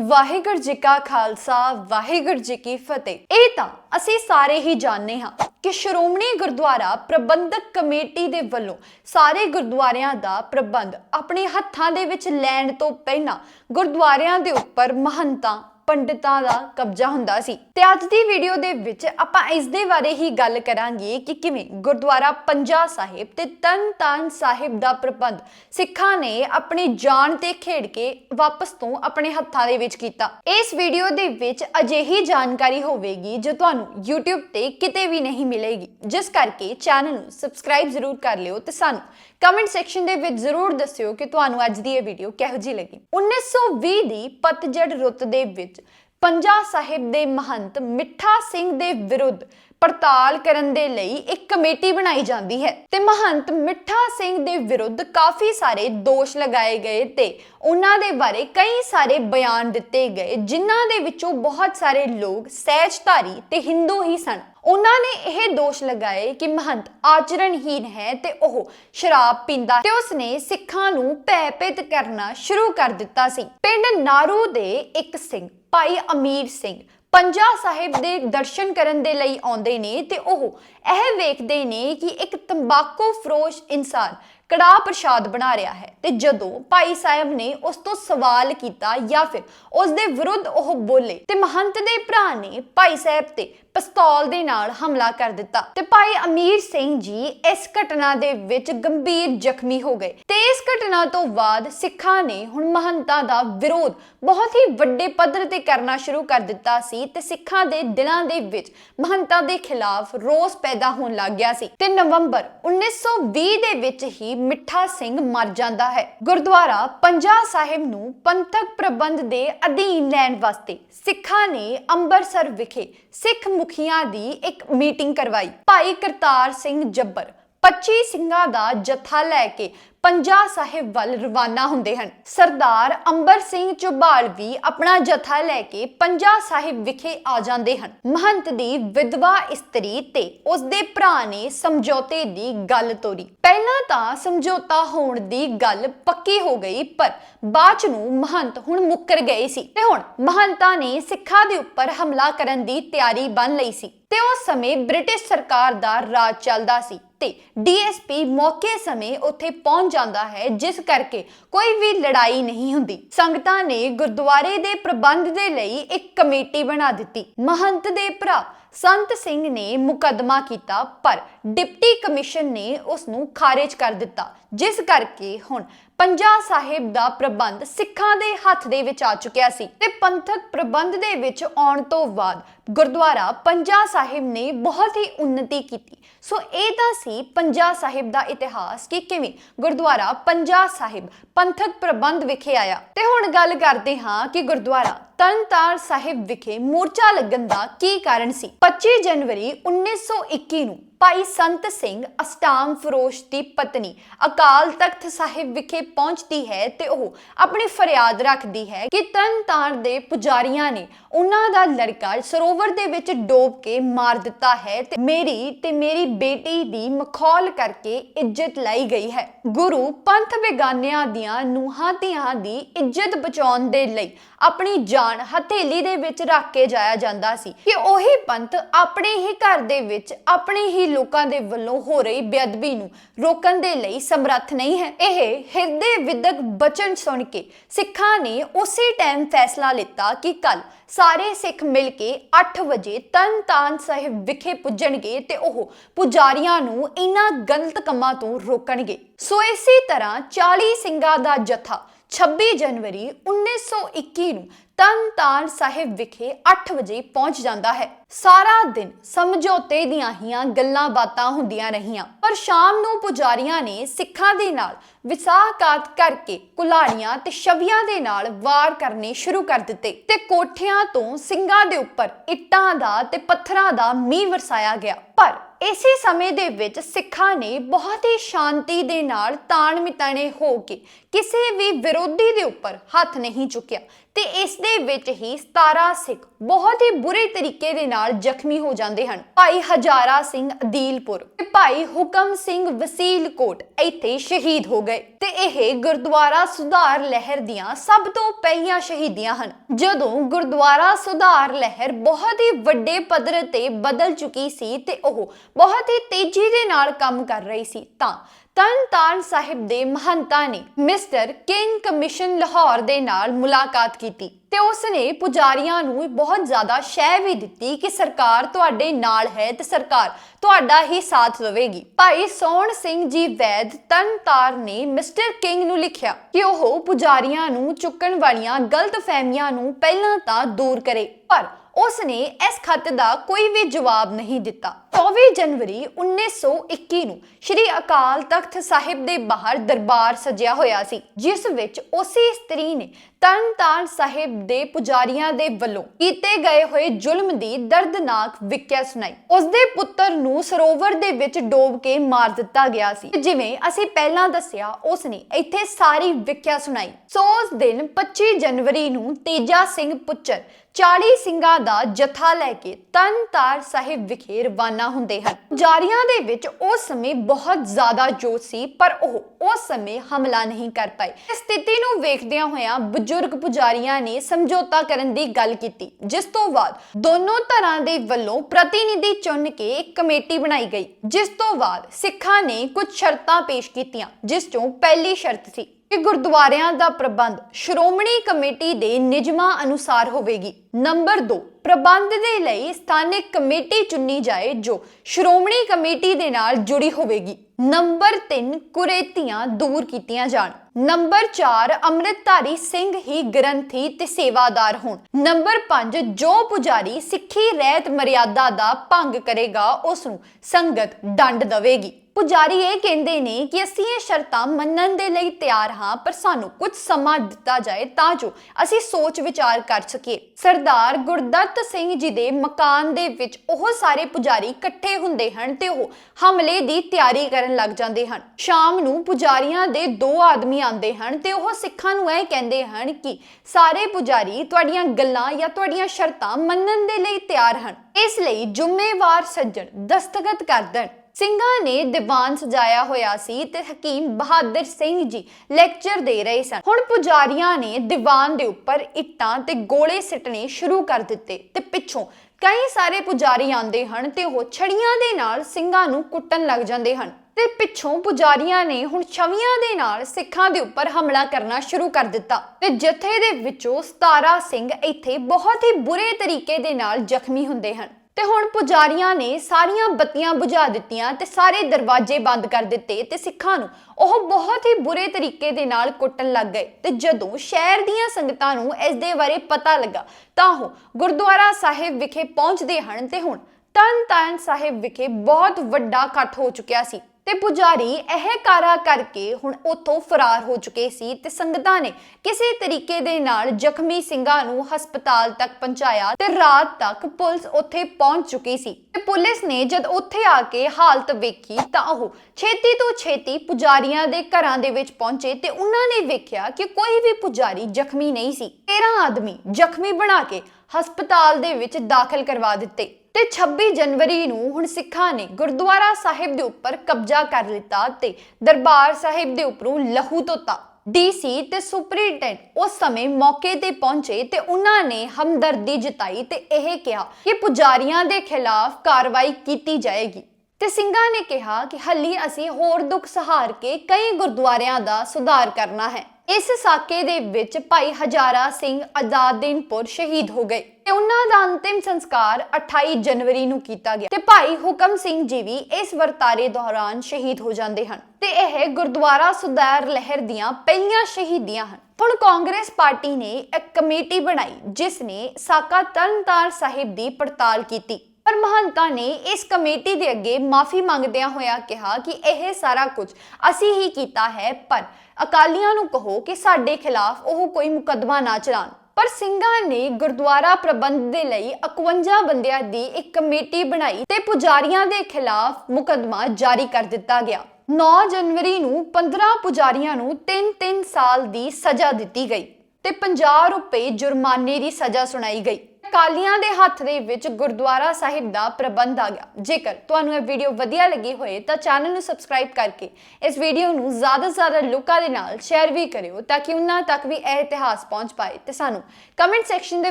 ਵਾਹਿਗੁਰੂ ਜੀ ਕਾ ਖਾਲਸਾ, ਵਾਹਿਗੁਰੂ ਜੀ ਕੀ ਫਤਿਹ। ਇਹ ਤਾਂ ਅਸੀਂ ਸਾਰੇ ਹੀ ਜਾਣਦੇ ਹਾਂ ਕਿ ਸ਼੍ਰੋਮਣੀ ਗੁਰਦੁਆਰਾ ਪ੍ਰਬੰਧਕ ਕਮੇਟੀ ਦੇ ਵੱਲੋਂ ਸਾਰੇ ਗੁਰਦੁਆਰਿਆਂ ਦਾ ਪ੍ਰਬੰਧ ਆਪਣੇ ਹੱਥਾਂ ਦੇ ਵਿੱਚ ਲੈਣ ਤੋਂ ਪਹਿਲਾਂ ਗੁਰਦੁਆਰਿਆਂ ਦੇ ਉੱਪਰ ਮਹੰਤਾਂ ਪੰਡਿਤਾਂ ਦਾ ਕਬਜ਼ਾ ਹੁੰਦਾ ਸੀ। ਤੇ ਅੱਜ ਦੀ ਵੀਡੀਓ ਦੇ ਵਿੱਚ ਆਪਾਂ ਇਸ ਦੇ ਬਾਰੇ ਹੀ ਗੱਲ ਕਰਾਂਗੇ ਕਿ ਕਿਵੇਂ ਗੁਰਦੁਆਰਾ ਪੰਜਾ ਸਾਹਿਬ ਤੇ ਤਨਤਾਨ ਸਾਹਿਬ ਦਾ ਪ੍ਰਬੰਧ ਸਿੱਖਾਂ ਨੇ ਆਪਣੀ ਜਾਨ ਤੇ ਖੇਡ ਕੇ ਵਾਪਸ ਤੋਂ ਆਪਣੇ ਹੱਥਾਂ ਦੇ ਵਿੱਚ ਕੀਤਾ। ਇਸ ਵੀਡੀਓ ਦੇ ਵਿੱਚ ਅਜਿਹੀ ਜਾਣਕਾਰੀ ਹੋਵੇਗੀ ਜੋ ਤੁਹਾਨੂੰ YouTube ਤੇ ਕਿਤੇ ਵੀ ਨਹੀਂ ਮਿਲੇਗੀ। ਜਿਸ ਕਰਕੇ ਚੈਨਲ ਨੂੰ ਸਬਸਕ੍ਰਾਈਬ ਜ਼ਰੂਰ ਕਰ ਲਿਓ ਤੇ ਸਾਨੂੰ ਕਮੈਂਟ ਸੈਕਸ਼ਨ ਦੇ ਵਿੱਚ ਜ਼ਰੂਰ ਦੱਸਿਓ ਕਿ ਤੁਹਾਨੂੰ ਅੱਜ ਦੀ ਇਹ ਵੀਡੀਓ ਕਿਹੋ ਜਿਹੀ ਲੱਗੀ। 1920 ਦੀ ਪਤਝੜ ਰੁੱਤ ਦੇ ਵਿੱਚ ਪੰਜਾ ਸਾਹਿਬ ਦੇ ਮਹੰਤ ਮਿੱਠਾ ਸਿੰਘ ਦੇ ਵਿਰੁੱਧ ਪੜਤਾਲ ਕਰਨ ਦੇ ਲਈ ਇੱਕ ਕਮੇਟੀ ਬਣਾਈ ਜਾਂਦੀ ਹੈ ਤੇ ਮਹੰਤ ਮਿੱਠਾ ਸਿੰਘ ਦੇ ਵਿਰੁੱਧ ਕਾਫੀ ਸਾਰੇ ਦੋਸ਼ ਲਗਾਏ ਗਏ ਤੇ ਉਹਨਾਂ ਦੇ ਬਾਰੇ ਕਈ ਸਾਰੇ ਬਿਆਨ ਦਿੱਤੇ ਗਏ, ਜਿਨ੍ਹਾਂ ਦੇ ਵਿੱਚੋਂ ਬਹੁਤ ਸਾਰੇ ਲੋਕ ਸਹਿਜਧਾਰੀ ਤੇ ਹਿੰਦੂ ਹੀ ਸਨ। ਉਹਨਾਂ ਨੇ ਇਹ ਦੋਸ਼ ਲਗਾਏ ਕਿ ਮਹੰਤ ਆਚਰਣਹੀਨ ਹੈ ਤੇ ਉਹ ਸ਼ਰਾਬ ਪੀਂਦਾ ਤੇ ਉਸਨੇ ਸਿੱਖਾਂ ਨੂੰ ਭੈਭੀਤ ਕਰਨਾ ਸ਼ੁਰੂ ਕਰ ਦਿੱਤਾ ਸੀ। ਪਿੰਡ ਨਾਰੂ ਦੇ ਇੱਕ ਸਿੰਘ, ਭਾਈ ਅਮੀਰ ਸਿੰਘ, ਪੰਜਾ ਸਾਹਿਬ ਦੇ ਦਰਸ਼ਨ ਕਰਨ ਦੇ ਲਈ ਆਉਂਦੇ ਨੇ ਤੇ ਉਹ ਇਹ ਵੇਖਦੇ ਨੇ ਕਿ ਇੱਕ ਤੰਬਾਕੂ ਫਰੋਸ਼ ਇਨਸਾਨ ਕੜਾ ਪ੍ਰਸ਼ਾਦ ਬਣਾ ਰਿਹਾ ਹੈ ਤੇ ਜਦੋਂ ਭਾਈ ਸਾਹਿਬ ਨੇ ਉਸ ਤੋਂ ਸਵਾਲ ਕੀਤਾ ਜਾਂ ਫਿਰ ਉਸ ਦੇ ਵਿਰੁੱਧ ਉਹ ਬੋਲੇ ਤੇ ਮਹੰਤ ਦੇ ਭਰਾ ਨੇ ਭਾਈ ਸਾਹਿਬ ਤੇ ਪਿਸਤੌਲ ਦੇ ਨਾਲ ਹਮਲਾ ਕਰ ਦਿੱਤਾ ਤੇ ਭਾਈ ਅਮੀਰ ਸਿੰਘ ਜੀ ਇਸ ਘਟਨਾ ਦੇ ਵਿੱਚ ਗੰਭੀਰ ਜ਼ਖਮੀ ਹੋ ਗਏ ਤੇ ਇਸ ਘਟਨਾ ਤੋਂ ਬਾਅਦ ਸਿੱਖਾਂ ਨੇ ਹੁਣ ਮਹੰਤਾਂ ਦਾ ਵਿਰੋਧ ਬਹੁਤ ਹੀ ਵੱਡੇ ਪੱਧਰ ਤੇ ਕਰਨਾ ਸ਼ੁਰੂ ਕਰ ਦਿੱਤਾ ਸੀ ਤੇ ਸਿੱਖਾਂ ਦੇ ਦਿਲਾਂ ਦੇ ਵਿੱਚ ਮਹੰਤਾਂ ਦੇ ਖਿਲਾਫ ਰੋਸ ਪੈਦਾ ਹੋਣ ਲੱਗ ਗਿਆ ਸੀ ਤੇ ਨਵੰਬਰ 1920 ਦੇ ਵਿੱਚ ਹੀ ਮਿੱਠਾ ਸਿੰਘ ਮਰ ਜਾਂਦਾ ਹੈ। ਗੁਰਦੁਆਰਾ ਪੰਜਾ ਸਾਹਿਬ ਨੂੰ ਪੰਥਕ ਪ੍ਰਬੰਧ ਦੇ ਅਧੀਨ ਲੈਣ ਵਾਸਤੇ ਸਿੱਖਾਂ ਨੇ ਅੰਮ੍ਰਿਤਸਰ ਵਿਖੇ ਸਿੱਖ ਮੁਖੀਆਂ ਦੀ ਇੱਕ ਮੀਟਿੰਗ ਕਰਵਾਈ। ਭਾਈ ਕਰਤਾਰ ਸਿੰਘ ਜੱਬਰ 25 ਸਿੰਘਾਂ ਦਾ ਜਥਾ ਲੈ ਕੇ ਪੰਜਾ ਸਾਹਿਬ ਵੱਲ ਰਵਾਨਾ ਹੁੰਦੇ ਹਨ। ਸਰਦਾਰ ਅੰਬਰ ਸਿੰਘ ਚੁਬਾਲ ਵੀ ਆਪਣਾ ਜਥਾ ਲੈ ਕੇ ਪੰਜਾ ਸਾਹਿਬ ਵਿਖੇ ਆ ਜਾਂਦੇ ਹਨ। ਮਹੰਤ ਦੀ ਵਿਧਵਾ ਇਸਤਰੀ ਤੇ ਉਸ ਦੇ ਭਰਾ ਨੇ ਸਮਝੌਤੇ ਦੀ ਗੱਲ ਤੋਰੀ। ਪਹਿਲਾਂ ਤਾਂ ਸਮਝੌਤਾ ਹੋਣ ਦੀ ਗੱਲ ਪੱਕੀ ਹੋ ਗਈ, ਪਰ ਬਾਅਦ ਚ ਨੂੰ ਮਹੰਤ ਹੁਣ ਮੁੱਕਰ ਗਏ ਸੀ ਤੇ ਹੁਣ ਮਹੰਤਾਂ ਨੇ ਸਿੱਖਾਂ ਦੇ ਉੱਪਰ ਹਮਲਾ ਕਰਨ ਦੀ ਤਿਆਰੀ ਬਣ ਲਈ ਸੀ ਤੇ ਉਸ ਸਮੇਂ ਬ੍ਰਿਟਿਸ਼ ਸਰਕਾਰ ਦਾ ਰਾਜ ਚੱਲਦਾ ਸੀ ਤੇ ਡੀਐਸਪੀ ਮੌਕੇ ਸਮੇਂ ਉੱਥੇ ਪਹੁੰਚ ਜਾਂਦਾ ਹੈ, ਜਿਸ ਕਰਕੇ ਕੋਈ ਵੀ ਲੜਾਈ ਨਹੀਂ ਹੁੰਦੀ। ਸੰਗਤਾਂ ਨੇ ਗੁਰਦੁਆਰੇ ਦੇ ਪ੍ਰਬੰਧ ਦੇ ਲਈ ਇੱਕ ਕਮੇਟੀ ਬਣਾ ਦਿੱਤੀ। ਮਹੰਤ ਦੇ ਭਰਾ ਸੰਤ ਸਿੰਘ ਨੇ ਮੁਕਦਮਾ ਕੀਤਾ, ਪਰ ਡਿਪਟੀ ਕਮਿਸ਼ਨ ਨੇ ਉਸ ਨੂੰ ਖਾਰਜ ਕਰ ਦਿੱਤਾ। ਜਿਸ ਕਰਕੇ ਹੁਣ ਪੰਜਾ ਸਾਹਿਬ ਦਾ ਪ੍ਰਬੰਧ ਸਿੱਖਾਂ ਦੇ ਹੱਥ ਦੇ ਵਿੱਚ ਆ ਚੁੱਕਿਆ ਸੀ ਤੇ ਪੰਥਕ ਪ੍ਰਬੰਧ ਦੇ ਵਿੱਚ ਆਉਣ ਤੋਂ ਬਾਅਦ ਗੁਰਦੁਆਰਾ ਪੰਜਾ ਸਾਹਿਬ ਨੇ ਬਹੁਤ ਹੀ ਉન્નਤੀ ਕੀਤੀ। ਸੋ ਇਹ ਤਾਂ ਸੀ ਪੰਜਾ ਸਾਹਿਬ ਦਾ ਇਤਿਹਾਸ ਕਿ ਕਿਵੇਂ ਗੁਰਦੁਆਰਾ ਪੰਜਾ ਸਾਹਿਬ ਪੰਥਕ ਪ੍ਰਬੰਧ ਵਿਖੇ ਆਇਆ। ਤੇ ਹੁਣ ਗੱਲ ਕਰਦੇ ਹਾਂ ਕਿ ਗੁਰਦੁਆਰਾ ਤਰਨਤਾਰ ਸਾਹਿਬ ਵਿਖੇ ਮੋਰਚਾ ਲੱਗਣ ਦਾ ਕੀ ਕਾਰਨ ਸੀ। 25 ਜਨਵਰੀ 1921 ਨੂੰ ਭਾਈ ਸੰਤ ਸਿੰਘ ਅਸਟਾਮ ਫਰੋਸ਼ ਦੀ ਪਤਨੀ ਅਕਾਲ ਤਖਤ ਸਾਹਿਬ ਵਿਖੇ ਪਹੁੰਚਦੀ ਹੈ ਤੇ ਉਹ ਆਪਣੀ ਫਰਿਆਦ ਰੱਖਦੀ ਹੈ ਕਿ ਤਰਨਤਾਰ ਦੇ ਪੁਜਾਰੀਆਂ ਨੇ ਉਹਨਾਂ ਦਾ ਲੜਕਾ ਸਰੋਵਰ ਦੇ ਵਿੱਚ ਡੋਬ ਕੇ ਮਾਰ ਦਿੱਤਾ ਹੈ ਤੇ ਮੇਰੀ ਤੇ ਮੇਰੀ ਬੇਟੀ ਦੀ ਮਖੌਲ ਕਰਕੇ ਇੱਜ਼ਤ ਲਈ ਗਈ ਹੈ। ਗੁਰੂ ਪੰਥ ਬੇਗਾਨਿਆਂ ਦੀਆਂ ਨੂਹਾਂ ਧੀਆਂ ਦੀ ਇੱਜ਼ਤ ਬਚਾਉਣ ਦੇ ਲਈ ਆਪਣੀ ਜਾਨ ਹਥੇਲੀ ਦੇ ਵਿੱਚ ਰੱਖ ਕੇ ਜਾਇਆ ਜਾਂਦਾ ਸੀ ਕਿ ਉਹੀ ਪੰਥ ਆਪਣੇ ਹੀ ਘਰ ਦੇ ਵਿੱਚ ਆਪਣੇ ਹੀ ਲੋਕਾਂ ਦੇ ਵੱਲੋਂ ਹੋ ਰਹੀ ਬੇਅਦਬੀ ਨੂੰ ਰੋਕਣ ਦੇ ਲਈ ਸਮਰੱਥ ਨਹੀਂ ਹੈ। ਇਹ ਹਿਰਦੇ ਵਿਦਕ ਬਚਨ ਸੁਣ ਕੇ ਸਿੱਖਾਂ ਨੇ ਉਸੇ ਟਾਈਮ ਫੈਸਲਾ ਲਿੱਤਾ ਕਿ ਕੱਲ ਸਾਰੇ ਸਿੱਖ ਮਿਲ ਕੇ 8 ਵਜੇ ਤਨਤਾਨ ਸਾਹਿਬ ਵਿਖੇ ਪੁੱਜਣਗੇ ਤੇ ਉਹ ਪੁਜਾਰੀਆਂ ਨੂੰ ਇਹਨਾਂ ਗਲਤ ਕੰਮਾਂ ਤੋਂ ਰੋਕਣਗੇ। ਸੋ ਇਸੇ ਤਰ੍ਹਾਂ 40 ਸਿੰਘਾਂ ਦਾ ਜਥਾ 26 ਜਨਵਰੀ 1921 ਨੂੰ ਤਨਤਾਨ ਸਾਹਿਬ ਵਿਖੇ 8 ਵਜੇ ਪਹੁੰਚ ਜਾਂਦਾ ਹੈ। ਸਾਰਾ ਦਿਨ ਸਮਝੌਤੇ ਦੀਆਂ ਹੀਆਂ ਗੱਲਾਂ ਬਾਤਾਂ ਹੁੰਦੀਆਂ ਰਹੀਆਂ। ਪਰ ਸ਼ਾਮ ਨੂੰ ਪੁਜਾਰੀਆਂ ਨੇ ਸਿੱਖਾਂ ਦੇ ਨਾਲ ਵਿਸਾਹਕਾਤ ਕਰਕੇ ਕੁਲਾੜੀਆਂ ਤੇ ਛਵੀਆਂ ਦੇ ਨਾਲ ਵਾਰ ਕਰਨੇ ਸ਼ੁਰੂ ਕਰ ਦਿੱਤੇ ਤੇ ਕੋਠਿਆਂ ਤੋਂ ਸਿੰਘਾਂ ਦੇ ਉੱਪਰ ਇੱਟਾਂ ਦਾ ਤੇ ਪੱਥਰਾਂ ਦਾ ਮੀਂਹ ਵਰਸਾਇਆ ਗਿਆ। ਪਰ ਇਸੇ ਸਮੇਂ ਦੇ ਵਿੱਚ ਸਿੱਖਾਂ ਨੇ ਬਹੁਤ ਹੀ ਸ਼ਾਂਤੀ ਦੇ ਨਾਲ ਤਾਣ ਮਿਤਾਣੇ ਹੋ ਕੇ ਕਿਸੇ ਵੀ ਵਿਰੋਧੀ ਦੇ ਉੱਪਰ ਹੱਥ ਨਹੀਂ ਚੁੱਕਿਆ ਤੇ ਇਸ ਦੇ ਵਿੱਚ ਹੀ 17 ਸਿੱਖ ਬਹੁਤ ਹੀ ਬੁਰੇ ਤਰੀਕੇ ਦੇ ਨਾਲ ਜ਼ਖਮੀ ਹੋ ਜਾਂਦੇ ਹਨ। ਭਾਈ ਹਜ਼ਾਰਾ ਸਿੰਘ ਅਦੀਲਪੁਰ ਤੇ ਭਾਈ ਹੁਕਮ ਸਿੰਘ ਵਸੀਲਕੋਟ ਇੱਥੇ ਸ਼ਹੀਦ ਹੋ ਗਏ ਤੇ ਇਹ ਗੁਰਦੁਆਰਾ ਸੁਧਾਰ ਲਹਿਰ ਦੀਆਂ ਸਭ ਤੋਂ ਪਹਿਲੀਆਂ ਸ਼ਹੀਦੀਆਂ ਹਨ। ਜਦੋਂ ਗੁਰਦੁਆਰਾ ਸੁਧਾਰ ਲਹਿਰ ਬਹੁਤ ਹੀ ਵੱਡੇ ਪੱਧਰ ਤੇ ਬਦਲ ਚੁੱਕੀ ਸੀ ਤੇ ਉਹ ਬਹੁਤ ਹੀ ਤੇਜ਼ੀ ਦੇ ਨਾਲ ਕੰਮ ਕਰ ਰਹੀ ਸੀ ਤਾਂ ਤਰਨਤਾਰਨ ਸਾਹਿਬ ਦੇ ਮਹੰਤਾਂ ਨੇ ਮਿਸਟਰ ਕਿੰਗ ਕਮਿਸ਼ਨ ਲਾਹੌਰ ਦੇ ਨਾਲ ਮੁਲਾਕਾਤ ਕੀਤੀ ਤੇ ਉਸ ਨੇ ਪੁਜਾਰੀਆਂ ਨੂੰ ਬਹੁਤ ਜ਼ਿਆਦਾ ਸ਼ਹਿ ਵੀ ਦਿੱਤੀ ਕਿ ਸਰਕਾਰ ਤੁਹਾਡੇ ਨਾਲ ਹੈ ਤੇ ਸਰਕਾਰ ਤੁਹਾਡਾ ਹੀ ਸਾਥ ਦੇਵੇਗੀ। ਭਾਈ ਸੋਹਣ ਸਿੰਘ ਜੀ ਵੈਦ ਤਰਨਤਾਰਨ ਨੇ ਮਿਸਟਰ ਕਿੰਗ ਨੂੰ ਲਿਖਿਆ ਕਿ ਉਹ ਪੁਜਾਰੀਆਂ ਨੂੰ ਚੁੱਕਣ ਵਾਲੀਆਂ ਗਲਤ ਫਹਿਮੀਆਂ ਨੂੰ ਪਹਿਲਾਂ ਤਾਂ ਦੂਰ ਕਰੇ, ਪਰ ਉਸ ਨੇ ਇਸ ਖੱਤ ਦਾ ਕੋਈ ਵੀ ਜਵਾਬ ਨਹੀਂ ਦਿੱਤਾ। 24 ਜਨਵਰੀ 1921 ਨੂੰ ਸ਼੍ਰੀ ਅਕਾਲ ਤਖਤ ਸਾਹਿਬ ਦੇ ਬਾਹਰ ਦਰਬਾਰ ਸਜਿਆ ਹੋਇਆ ਸੀ, ਜਿਸ ਵਿੱਚ ਉਸੇ ਇਸਤਰੀ ਨੇ ਤਰਨਤਾਰਨ ਸਾਹਿਬ ਦੇ ਪੁਜਾਰੀਆਂ ਦੇ ਵੱਲੋਂ ਕੀਤੇ ਗਏ ਹੋਏ ਜ਼ੁਲਮ ਦੀ ਦਰਦਨਾਕ ਵਿਖਿਆ ਸੁਣਾਈ। ਉਸ ਦੇ ਪੁੱਤਰ ਨੂੰ ਸਰੋਵਰ ਦੇ ਵਿੱਚ ਡੋਬ ਕੇ ਮਾਰ ਦਿੱਤਾ ਗਿਆ ਸੀ। ਜਿਵੇਂ ਅਸੀਂ ਪਹਿਲਾਂ ਦੱਸਿਆ ਉਸ ਨੇ ਇੱਥੇ ਸਾਰੀ ਵਿਖਿਆ ਸੁਣਾਈ। ਸੋ ਉਸ ਦਿਨ 25 ਜਨਵਰੀ ਨੂੰ ਤੇਜਾ ਸਿੰਘ ਪੁੱਤਰ 40 ਸਿੰਘਾਂ ਦਾ ਜਥਾ ਲੈ ਕੇ ਤਨਤਾਰ ਸਾਹਿਬ ਵਿਖੇ ਰਵਾਨਾ ਹੁੰਦੇ ਹਨ। ਜਾਰੀਆਂ ਦੇ ਵਿੱਚ ਉਸ ਸਮੇਂ ਬਹੁਤ ਜ਼ਿਆਦਾ ਜੋਸ਼ ਸੀ, ਪਰ ਉਹ ਉਸ ਸਮੇਂ ਹਮਲਾ ਨਹੀਂ ਕਰ ਪਾਏ। ਸਥਿਤੀ ਨੂੰ ਵੇਖਦਿਆਂ ਹੋਇਆਂ ਬਜ਼ੁਰਗ ਪੁਜਾਰੀਆਂ ਨੇ ਸਮਝੌਤਾ ਕਰਨ ਦੀ ਗੱਲ ਕੀਤੀ, ਜਿਸ ਤੋਂ ਬਾਅਦ ਦੋਨੋਂ ਧਰਾਂ ਦੇ ਵੱਲੋਂ ਪ੍ਰਤੀਨਿਧੀ ਚੁਣ ਕੇ ਇੱਕ ਕਮੇਟੀ ਬਣਾਈ ਗਈ, ਜਿਸ ਤੋਂ ਬਾਅਦ ਸਿੱਖਾਂ ਨੇ ਕੁਝ ਸ਼ਰਤਾਂ ਪੇਸ਼ ਕੀਤੀਆਂ, ਜਿਸ ਚੋਂ ਪਹਿਲੀ ਸ਼ਰਤ ਸੀ ਕਿ ਗੁਰਦੁਆਰਿਆਂ ਦਾ ਪ੍ਰਬੰਧ ਸ਼੍ਰੋਮਣੀ ਕਮੇਟੀ ਦੇ ਨਿਯਮਾਂ ਅਨੁਸਾਰ ਹੋਵੇਗੀ। ਨੰਬਰ 2 ਪ੍ਰਬੰਧ ਦੇ ਲਈ ਸਥਾਨਕ ਕਮੇਟੀ ਚੁਣੀ ਜਾਏ ਜੋ ਸ਼੍ਰੋਮਣੀ ਕਮੇਟੀ ਦੇ ਨਾਲ ਜੁੜੀ ਹੋਵੇਗੀ। ਨੰਬਰ 3 ਕੁਰੇਤੀਆਂ ਦੂਰ ਕੀਤੀਆਂ ਜਾਣ। ਨੰਬਰ 4 ਅੰਮ੍ਰਿਤਧਾਰੀ ਸਿੰਘ ਹੀ ਗ੍ਰੰਥੀ ਤੇ ਸੇਵਾਦਾਰ ਹੋਣ। ਨੰਬਰ 5 ਜੋ ਪੁਜਾਰੀ ਸਿੱਖੀ ਰਹਿਤ ਮਰਿਆਦਾ ਦਾ ਭੰਗ ਕਰੇਗਾ, ਉਸ ਨੂੰ ਸੰਗਤ ਡੰਡ ਦੇਵੇਗੀ। ਪੁਜਾਰੀ ਇਹ ਕਹਿੰਦੇ ਨੇ ਕਿ ਅਸੀਂ ਇਹ ਸ਼ਰਤਾਂ ਮੰਨਣ ਦੇ ਲਈ ਤਿਆਰ ਹਾਂ, ਪਰ ਸਾਨੂੰ ਕੁਝ ਸਮਾਂ ਦਿੱਤਾ ਜਾਏ ਤਾਂ ਜੋ ਅਸੀਂ ਸੋਚ ਵਿਚਾਰ ਕਰ ਸਕੀਏ। ਸਰਦਾਰ ਗੁਰਦੱਤ ਸਿੰਘ ਜੀ ਦੇ ਮਕਾਨ ਦੇ ਵਿੱਚ ਉਹ ਸਾਰੇ ਪੁਜਾਰੀ ਇਕੱਠੇ ਹੁੰਦੇ ਹਨ ਤੇ ਉਹ ਹਮਲੇ ਦੀ ਤਿਆਰੀ ਕਰਨ ਲੱਗ ਜਾਂਦੇ ਹਨ। ਸ਼ਾਮ ਨੂੰ ਪੁਜਾਰੀਆਂ ਦੇ ਦੋ ਆਦਮੀ ਆਉਂਦੇ ਹਨ ਤੇ ਉਹ ਸਿੱਖਾਂ ਨੂੰ ਇਹ ਕਹਿੰਦੇ ਹਨ ਕਿ ਸਾਰੇ ਪੁਜਾਰੀ ਤੁਹਾਡੀਆਂ ਗੱਲਾਂ ਜਾਂ ਤੁਹਾਡੀਆਂ ਸ਼ਰਤਾਂ ਮੰਨਣ ਦੇ ਲਈ ਤਿਆਰ ਹਨ। ਇਸ ਲਈ ਜ਼ਿੰਮੇਵਾਰ ਸੱਜਣ ਦਸਤਖਤ ਕਰ ਦੇਣ। ਸਿੰਘਾਂ ਨੇ ਦੀਵਾਨ ਸਜਾਇਆ ਹੋਇਆ ਸੀ ਤੇ ਹਕੀਮ ਬਹਾਦਰ ਸਿੰਘ ਜੀ ਲੈਕਚਰ ਦੇ ਰਹੇ ਸਨ। ਹੁਣ ਪੁਜਾਰੀਆਂ ਨੇ ਦੀਵਾਨ ਦੇ ਉੱਪਰ ਇੱਟਾਂ ਤੇ ਗੋਲੇ ਸਿੱਟਣੇ ਸ਼ੁਰੂ ਕਰ ਦਿੱਤੇ ਤੇ ਪਿੱਛੋਂ ਕਈ ਸਾਰੇ ਪੁਜਾਰੀ ਆਉਂਦੇ ਹਨ ਤੇ ਉਹ ਛੜੀਆਂ ਦੇ ਨਾਲ ਸਿੰਘਾਂ ਨੂੰ ਕੁੱਟਣ ਲੱਗ ਜਾਂਦੇ ਹਨ। ਤੇ ਪਿੱਛੋਂ ਪੁਜਾਰੀਆਂ ਨੇ ਹੁਣ ਛਵੀਆਂ ਦੇ ਨਾਲ ਸਿੱਖਾਂ ਦੇ ਉੱਪਰ ਹਮਲਾ ਕਰਨਾ ਸ਼ੁਰੂ ਕਰ ਦਿੱਤਾ ਤੇ ਜਥੇ ਦੇ ਵਿੱਚੋਂ 17 ਸਿੰਘ ਇੱਥੇ ਬਹੁਤ ਹੀ ਬੁਰੇ ਤਰੀਕੇ ਦੇ ਨਾਲ ਜ਼ਖਮੀ ਹੁੰਦੇ ਹਨ। ਤੇ ਹੁਣ ਪੁਜਾਰੀਆਂ ਨੇ ਸਾਰੀਆਂ ਬੱਤੀਆਂ ਬੁਝਾ ਦਿੱਤੀਆਂ ਤੇ ਸਾਰੇ ਦਰਵਾਜ਼ੇ ਬੰਦ ਕਰ ਦਿੱਤੇ ਤੇ ਸਿੱਖਾਂ ਨੂੰ ਉਹ ਬਹੁਤ ਹੀ ਬੁਰੇ ਤਰੀਕੇ ਦੇ ਨਾਲ ਕੁੱਟਣ ਲੱਗ ਗਏ। ਤੇ ਜਦੋਂ ਸ਼ਹਿਰ ਦੀਆਂ ਸੰਗਤਾਂ ਨੂੰ ਇਸ ਦੇ ਬਾਰੇ ਪਤਾ ਲੱਗਾ, ਤਾਂ ਉਹ ਗੁਰਦੁਆਰਾ ਸਾਹਿਬ ਵਿਖੇ ਪਹੁੰਚਦੇ ਹਨ ਤੇ ਹੁਣ ਤਰਨਤਾਰਨ ਸਾਹਿਬ ਵਿਖੇ ਬਹੁਤ ਵੱਡਾ ਇਕੱਠ ਹੋ ਚੁੱਕਿਆ ਸੀ। ਤੇ ਪੁਜਾਰੀ ਇਹ ਕਾਰਾ ਕਰਕੇ ਹੁਣ ਉੱਥੋਂ ਫਰਾਰ ਹੋ ਚੁੱਕੇ ਸੀ ਤੇ ਸੰਗਤਾਂ ਨੇ ਕਿਸੇ ਤਰੀਕੇ ਦੇ ਨਾਲ ਜ਼ਖਮੀ ਸਿੰਘਾਂ ਨੂੰ ਹਸਪਤਾਲ ਤੱਕ ਪਹੁੰਚਾਇਆ ਤੇ ਰਾਤ ਤੱਕ ਪੁਲਿਸ ਉੱਥੇ ਪਹੁੰਚ ਚੁੱਕੀ ਸੀ। ਤੇ ਪੁਲਿਸ ਨੇ ਜਦ ਉੱਥੇ ਆ ਕੇ ਹਾਲਤ ਵੇਖੀ ਤਾਂ ਉਹ ਛੇਤੀ ਤੋਂ ਛੇਤੀ ਪੁਜਾਰੀਆਂ ਦੇ ਘਰਾਂ ਦੇ ਵਿੱਚ ਪਹੁੰਚੇ ਤੇ ਉਹਨਾਂ ਨੇ ਵੇਖਿਆ ਕਿ ਕੋਈ ਵੀ ਪੁਜਾਰੀ ਜ਼ਖਮੀ ਨਹੀਂ ਸੀ। 13 ਆਦਮੀ ਜ਼ਖਮੀ ਬਣਾ ਕੇ ਹਸਪਤਾਲ ਦੇ ਵਿੱਚ ਦਾਖਲ ਕਰਵਾ ਦਿੱਤੇ। ਤੇ 26 ਜਨਵਰੀ ਨੂੰ ਹੁਣ ਸਿੱਖਾਂ ਨੇ ਗੁਰਦੁਆਰਾ ਸਾਹਿਬ ਦੇ ਉੱਪਰ ਕਬਜ਼ਾ ਕਰ ਲਿੱਤਾ ਤੇ ਦਰਬਾਰ ਸਾਹਿਬ ਦੇ ਉੱਪਰੋਂ ਲਹੂ ਧੋਤਾ। ਡੀਸੀ ਤੇ ਸੁਪਰੀਟੈਂਡ ਉਸ ਸਮੇਂ ਮੌਕੇ ਤੇ ਪਹੁੰਚੇ ਤੇ ਉਹਨਾਂ ਨੇ ਹਮਦਰਦੀ ਜਤਾਈ ਤੇ ਇਹ ਕਿਹਾ ਕਿ ਪੁਜਾਰੀਆਂ ਦੇ ਖਿਲਾਫ ਕਾਰਵਾਈ ਕੀਤੀ ਜਾਏਗੀ। ਤੇ ਸਿੰਘਾਂ ਨੇ ਕਿਹਾ ਕਿ ਹੱਲੀ ਅਸੀਂ ਹੋਰ ਦੁੱਖ ਸਹਾਰ ਕੇ ਕਈ ਗੁਰਦੁਆਰਿਆਂ ਦਾ ਸੁਧਾਰ ਕਰਨਾ ਹੈ। ਇਸ ਸਾਕੇ ਦੇ ਵਿੱਚ ਭਾਈ ਹਜ਼ਾਰਾ ਸਿੰਘ ਆਜ਼ਾਦੀਨਪੁਰ ਸ਼ਹੀਦ ਹੋ ਗਏ ਤੇ ਉਹਨਾਂ ਦਾ ਅੰਤਿਮ ਸੰਸਕਾਰ 28 ਜਨਵਰੀ ਨੂੰ ਕੀਤਾ ਗਿਆ ਤੇ ਭਾਈ ਹੁਕਮ ਸਿੰਘ ਜੀ ਵੀ ਇਸ ਵਰਤਾਰੇ ਦੌਰਾਨ ਸ਼ਹੀਦ ਹੋ ਜਾਂਦੇ ਹਨ ਤੇ ਇਹ ਗੁਰਦੁਆਰਾ ਸੁਧਾਰ ਲਹਿਰ ਦੀਆਂ ਪਹਿਲੀਆਂ ਸ਼ਹੀਦੀਆਂ ਹਨ। ਹੁਣ ਕਾਂਗਰਸ ਪਾਰਟੀ ਨੇ ਇੱਕ ਕਮੇਟੀ ਬਣਾਈ, ਜਿਸ ਨੇ ਸਾਕਾ ਤਰਨਤਾਰ ਸਾਹਿਬ ਦੀ ਪੜਤਾਲ ਕੀਤੀ। ਪਰ ਮਹੰਤਾਂ ਨੇ ਇਸ ਕਮੇਟੀ ਦੇ ਅੱਗੇ ਮਾਫੀ ਮੰਗਦਿਆਂ ਹੋਇਆ ਕਿਹਾ ਕਿ ਇਹ ਸਾਰਾ ਕੁਝ ਅਸੀਂ ਹੀ ਕੀਤਾ ਹੈ, ਪਰ ਅਕਾਲੀਆਂ ਨੂੰ ਕਹੋ ਕਿ ਸਾਡੇ ਖਿਲਾਫ ਉਹ ਕੋਈ ਮੁਕੱਦਮਾ ਨਾ ਚਲਾਣ। ਪਰ ਸਿੰਘਾਂ ਨੇ ਗੁਰਦੁਆਰਾ ਪ੍ਰਬੰਧ ਦੇ ਲਈ 51 ਬੰਦਿਆਂ ਦੀ ਇੱਕ ਕਮੇਟੀ ਬਣਾਈ ਤੇ ਪੁਜਾਰੀਆਂ ਦੇ ਖਿਲਾਫ ਮੁਕੱਦਮਾ ਜਾਰੀ ਕਰ ਦਿੱਤਾ ਗਿਆ। 9 ਜਨਵਰੀ ਨੂੰ 15 ਪੁਜਾਰੀਆਂ ਨੂੰ 3-3 ਸਾਲ ਦੀ ਸਜ਼ਾ ਦਿੱਤੀ ਗਈ ਤੇ 50 ਰੁਪਏ ਜੁਰਮਾਨੇ ਦੀ ਸਜ਼ਾ ਸੁਣਾਈ ਗਈ। ਅਕਾਲੀਆਂ ਦੇ ਹੱਥ ਦੇ ਵਿੱਚ ਗੁਰਦੁਆਰਾ ਸਾਹਿਬ ਦਾ ਪ੍ਰਬੰਧ ਆ ਗਿਆ। ਜੇਕਰ ਤੁਹਾਨੂੰ ਇਹ ਵੀਡੀਓ ਵਧੀਆ ਲੱਗੀ ਹੋਏ ਤਾਂ ਚੈਨਲ ਨੂੰ ਸਬਸਕ੍ਰਾਈਬ ਕਰਕੇ ਇਸ ਵੀਡੀਓ ਨੂੰ ਜ਼ਿਆਦਾ ਤੋਂ ਜ਼ਿਆਦਾ ਲੋਕਾਂ ਦੇ ਨਾਲ ਸ਼ੇਅਰ ਵੀ ਕਰਿਓ ਤਾਂ ਕਿ ਉਹਨਾਂ ਤੱਕ ਵੀ ਇਹ ਇਤਿਹਾਸ ਪਹੁੰਚ ਪਾਏ। ਤੇ ਸਾਨੂੰ ਕਮੈਂਟ ਸੈਕਸ਼ਨ ਦੇ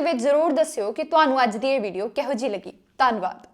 ਵਿੱਚ ਜ਼ਰੂਰ ਦੱਸਿਓ ਕਿ ਤੁਹਾਨੂੰ ਅੱਜ ਦੀ ਇਹ ਵੀਡੀਓ ਕਿਹੋ ਜਿਹੀ ਲੱਗੀ। ਧੰਨਵਾਦ।